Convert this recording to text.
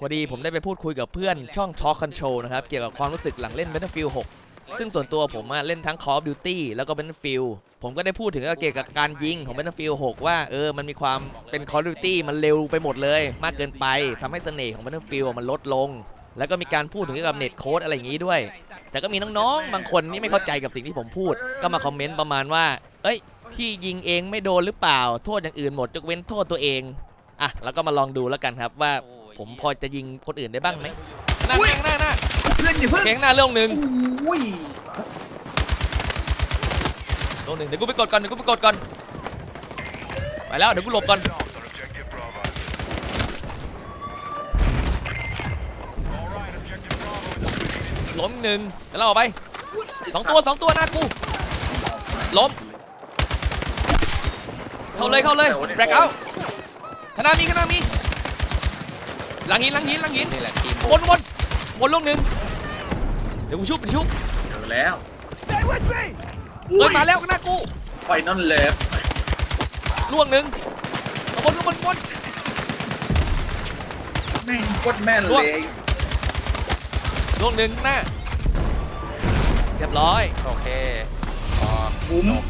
พอดีผมได้ไปพูดคุยกับเพื่อนช่อง Talk Control นะครับ เกี่ยวกับความรู้สึกหลังเล่น Battlefield 6 ซึ่งส่วนตัวผมอะเล่นทั้ง Call of Duty แล้วก็ Battlefield ผมก็ได้พูดถึงเกี่ยวกับการยิงของ Battlefield 6 ว่าเออมันมีความเป็น Call of Duty มันเร็วไปหมดเลย มากเกินไปทำให้เสน่ห์ของ Battlefield มันลดลง แล้วก็มีการพูดถึงเกี่ยวกับเน็ตโค้ดอะไรอย่างนี้ด้วย แต่ก็มีน้องๆบางคนนี่ไม่เข้าใจกับสิ่งที่ผมพูด ก็มาคอมเมนต์ประมาณว่า เอ้ยพี่ยิงเองไม่โดนหรือเปล่า โทษอย่างอื่นหมดยกเว้นโทษตัวเองอะแล้วก็มาลองดูแล้วกันครับว่า ผมพอจะยิงคนอื่นได้บ้างไหมหน้าอุ๊ยแข้งหน้าหน้าเพื่อนอย่าเพิ่งแข้งหน้าเรื่องหนึ่งอุ้ยเรื่องหนึ่งเดี๋ยวกูไปกดก่อนเดี๋ยวกูไปกดก่อนไปแล้วเดี๋ยวกูหลบก่อนล้มหนึ่งแล้วเราออกไปสองตัวสองตัวหน้ากูล้มเข้าเลยเข้าเลยแบกเอาขางหนามีขางหนามี หลังหินหลังหินหลังหินนี่แหละทีมวนวนวนลูกหนึ่งเดี๋ยวกูชุบเป็นชุบเจอแล้วเฮ้ยมาแล้วข้างหน้ากูไฟนอลเลฟล่วงหนึ่งข้างบนข้างบนข้างบนแม่งโคตรแม่นล่วงเลยล่วงหนึ่งข้างหน้าเรียบร้อยโอเคพอคุ้มจบ